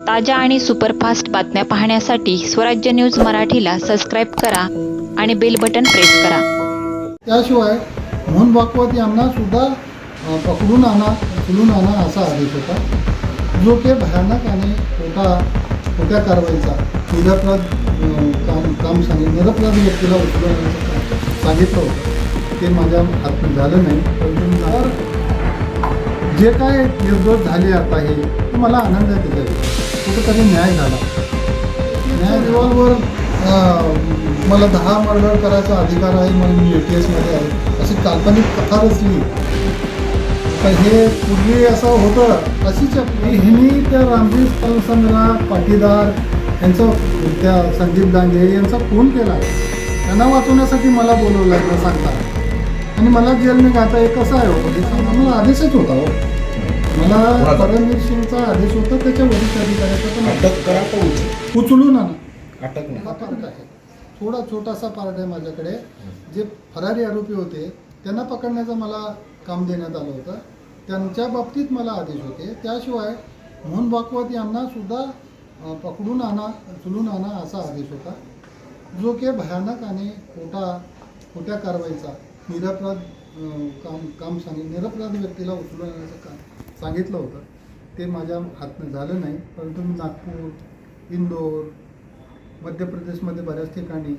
ताज्या आणि सुपरफास्ट बातम्या पाहण्यासाठी स्वराज्य न्यूज मराठीला सबस्क्राईब करा आणि बेल बटन प्रेस करा. त्याशिवाय मोहन भागवत यांना सुद्धा पकडून आणा उचलून आणा असा आदेश होता. जो की भयानक आणि खोटा खोट्या कारवाईचा निरपराध काम काम सांगित निरपराध व्यक्तीला उचलून आणण्याचं सांगितलं होतं. ते माझ्या हातून झालं नाही. परंतु जे काय निर्दोष झाले आता हे तो मला आनंद आहे त्याच्याविषयी कुठंतरी न्याय झाला. न्याय रिव्हॉल्वर मला दहा मर्डर करायचा अधिकार आहे म्हणून मी ए टी एसमध्ये आहे. अशी काल्पनिक कथा रचली. तर हे पूर्वी असं होतं अशीच आपली हिनी त्या रामजी संग्रह पाटीदार यांचा त्या संदीप दांगे यांचा फोन केला. त्यांना वाचवण्यासाठी मला बोलवलं आहे सांगता आणि मला जेलने घाता हे कसं आहे हो मला आदेशच होता हो. मला सिंगचा आदेश होता त्याच्या वरिष्ठ अधिकाऱ्याचा पण अटक करा का उचल? उचलून आणा अटक हा पार्ट आहे थोडा छोटासा पार्ट आहे माझ्याकडे. जे फरारी आरोपी होते त्यांना पकडण्याचं मला काम देण्यात आलं होतं. त्यांच्या बाबतीत मला आदेश होते. त्याशिवाय मोहन भागवत यांना सुद्धा पकडून आणा उचलून आणा असा आदेश होता. जो की भयानक आणि खोटा खोट्या कारवाईचा निरपराध काम काम सांगित निरपराध व्यक्तीला उचलून आणण्याचं काम. सांगितलं होतं. ते माझ्या हातनं झालं नाही परंतु मी नागपूर इंदोर मध्य प्रदेशमध्ये बऱ्याच ठिकाणी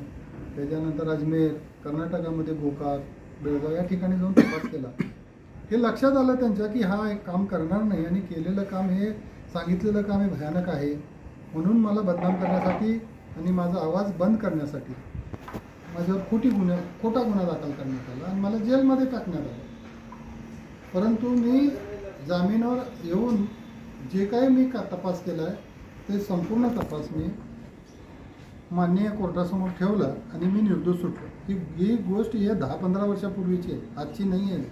त्याच्यानंतर अजमेर कर्नाटकामध्ये गोकाक बेळगाव या ठिकाणी जाऊन तपास केला. हे लक्षात आलं त्यांच्या की हा एक काम करणार नाही आणि केलेलं काम हे सांगितलेलं काम हे भयानक आहे. म्हणून मला बदनाम करण्यासाठी आणि माझा आवाज बंद करण्यासाठी माझ्यावर खोटी गुन्हा खोटा गुन्हा दाखल करण्यात आला आणि मला जेलमध्ये टाकण्यात आलं. परंतु मी जामिनावर येऊन जे काही मी का तपास केला आहे ते संपूर्ण तपास मी माननीय कोर्टासमोर ठेवलं आणि मी निर्दोष सुटलो. ही ही गोष्ट ही दहा पंधरा वर्षापूर्वीची आहे. आजची नाही आहे.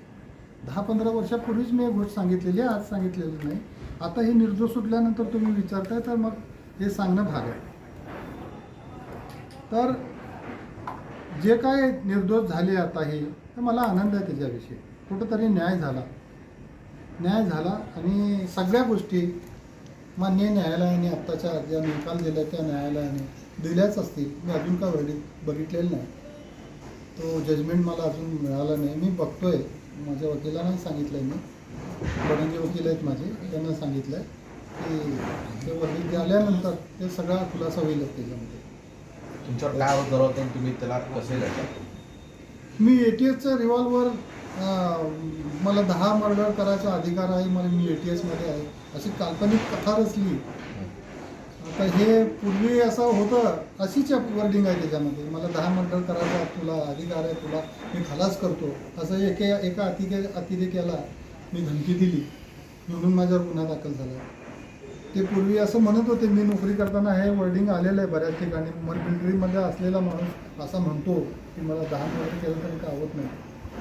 दहा पंधरा वर्षापूर्वीच मी एक गोष्ट सांगितलेली आहे आज सांगितलेली नाही. आता हे निर्दोष सुटल्यानंतर तुम्ही विचारताय तर मग हे सांगणं भाग आहे. तर जे काय निर्दोष झाले आता हे तर मला आनंद आहे त्याच्याविषयी. कुठंतरी न्याय झाला. न्याय झाला आणि सगळ्या गोष्टी मान्य न्यायालयाने आत्ताच्या ज्या निकाल दिला त्या न्यायालयाने दिल्याच असतील. मी अजून का वर्डिक बघितलेलं नाही. तो जजमेंट मला अजून मिळाला नाही. मी बघतोय. माझ्या वकिलांना सांगितलं आहे मी. बडंगे वकील आहेत माझे. त्यांना सांगितलं आहे की ते वर्डिक आल्यानंतर ते सगळा खुलासा होईलच त्याच्यामध्ये. तुमच्यावर काय होता तुम्ही त्याला कसे मी ए टी एसचा रिव्हॉल्वर मला दहा मर्डर करायचा अधिकार आहे मला मी ए टी एसमध्ये आहे. अशी काल्पनिक कथा रचली. आता हे पूर्वी असं होतं अशीच वर्डिंग आहे त्याच्यामध्ये. मला दहा मर्डर करायचा तुला अधिकार आहे तुला मी खलास करतो. असं एके एका अतिके अतिरेक्याला मी धमकी दिली. म्हणून माझ्यावर गुन्हा दाखल झाला. ते पूर्वी असं म्हणत होते मी नोकरी करताना हे वर्डिंग आलेलं आहे बऱ्याच ठिकाणी. मग मिलिटरीमध्ये असलेला माणूस असा म्हणतो की मला दहा मर्डर केलं तरी काय होत नाही.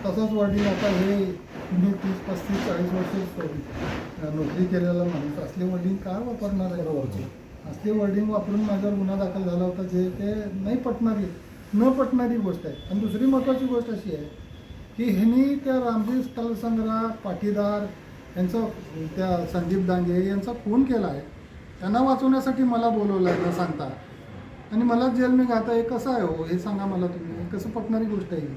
तसंच वर्डिंग आता हे मी तीस पस्तीस चाळीस वर्ष नोकरी केलेला माणूस असले वर्डिंग काय वापरणार आहे? असले वर्डिंग वापरून माझ्यावर गुन्हा दाखल झाला होता जे ते नाही पटणारी न पटणारी गोष्ट आहे. आणि दुसरी महत्त्वाची गोष्ट अशी आहे की ह्यांनी त्या रामजी स्थलसंग्रह पाटीदार यांचा त्या संदीप दांगे यांचा खून केला आहे. त्यांना वाचवण्यासाठी मला बोलवलं आहे न सांगता. आणि मला जेलने घाता हे कसं आहे हो? हे सांगा मला तुम्ही. कसं पटणारी गोष्ट आहे ही?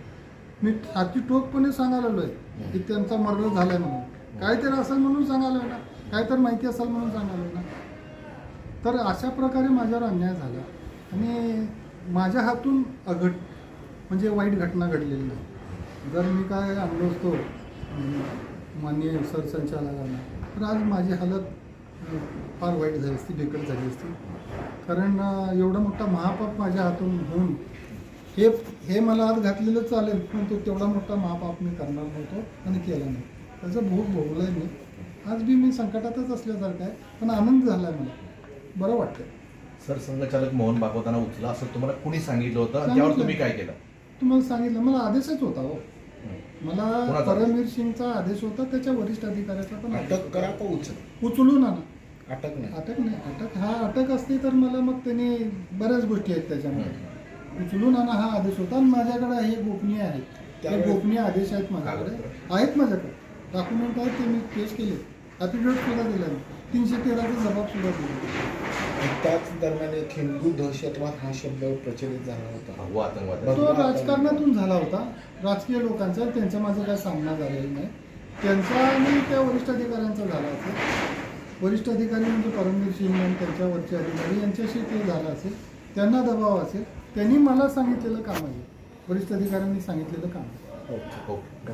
मी अगदी ठोकपणे सांगायला आलो आहे की त्यांचा मर्डर झाला आहे म्हणून. काहीतरी असेल म्हणून सांगायला ना काहीतरी माहिती असेल म्हणून सांगायला ना तर अशा प्रकारे माझ्यावर अन्याय झाला. आणि माझ्या हातून अघट म्हणजे वाईट घटना घडलेली नाही. जर मी काय आणलो असतो माननीय सरसंचालकांना तर आज माझी हालत फार वाईट झाली असती बिकट झाली असती. कारण एवढा मोठा महापाप माझ्या हातून होऊन हे हे मला आज घातलेलं चालेल पण तो तेवढा मोठा महापाप मी करणार नव्हतो आणि केला नाही. त्याचं भोग भोगलं आहे मी. आज बी मी संकटातच असल्यासारखं आहे पण आनंद झाला आहे मला. बरं वाटतं सर संघचालक मोहन भागवतांना उचला असं तुम्हाला कुणी सांगितलं होतं? आणि त्यावर. तुम्ही काय केलं? तुम्हाला सांगितलं. मला आदेशच होता हो. मला कोणाचा? परमवीर सिंगचा आदेश होता त्याच्या वरिष्ठ अधिकाऱ्याचा पण आदेश अटक होता. करा का उचल. उचलून आणा. अटक नाही. अटक नाही. अटक हा अटक असते तर मला मग त्यांनी बऱ्याच गोष्टी आहेत त्याच्यामध्ये. उचलून आणा हा आदेश होता. आणि माझ्याकडे हे गोपनीय आहेत ते त्यावेळेस- गोपनीय आदेश आहेत माझ्याकडे. आहेत माझ्याकडे. डॉक्युमेंट आहेत ते मी पेश केले. ॲफिडेविट सुद्धा दिला तीनशे तेराचा जबाब सुद्धा दिला त्याच दरम्यान एक हिंदू दहशतवाद हा शब्द प्रचलित झाला होता. हो आतंकवाद तो राजकारणातून झाला होता. राजकीय लोकांचा त्यांचा माझा काय सामना झालेला नाही. त्यांचा आणि त्या वरिष्ठ अधिकाऱ्यांचा झाला असेल. वरिष्ठ अधिकारी म्हणजे परमवीर सिंग आणि त्यांच्यावरचे अधिकारी यांच्याशी ते झालं असेल. त्यांना दबाव असेल त्यांनी मला सांगितलेलं काम आहे. वरिष्ठ अधिकाऱ्यांनी सांगितलेलं काम आहे. Okay okay.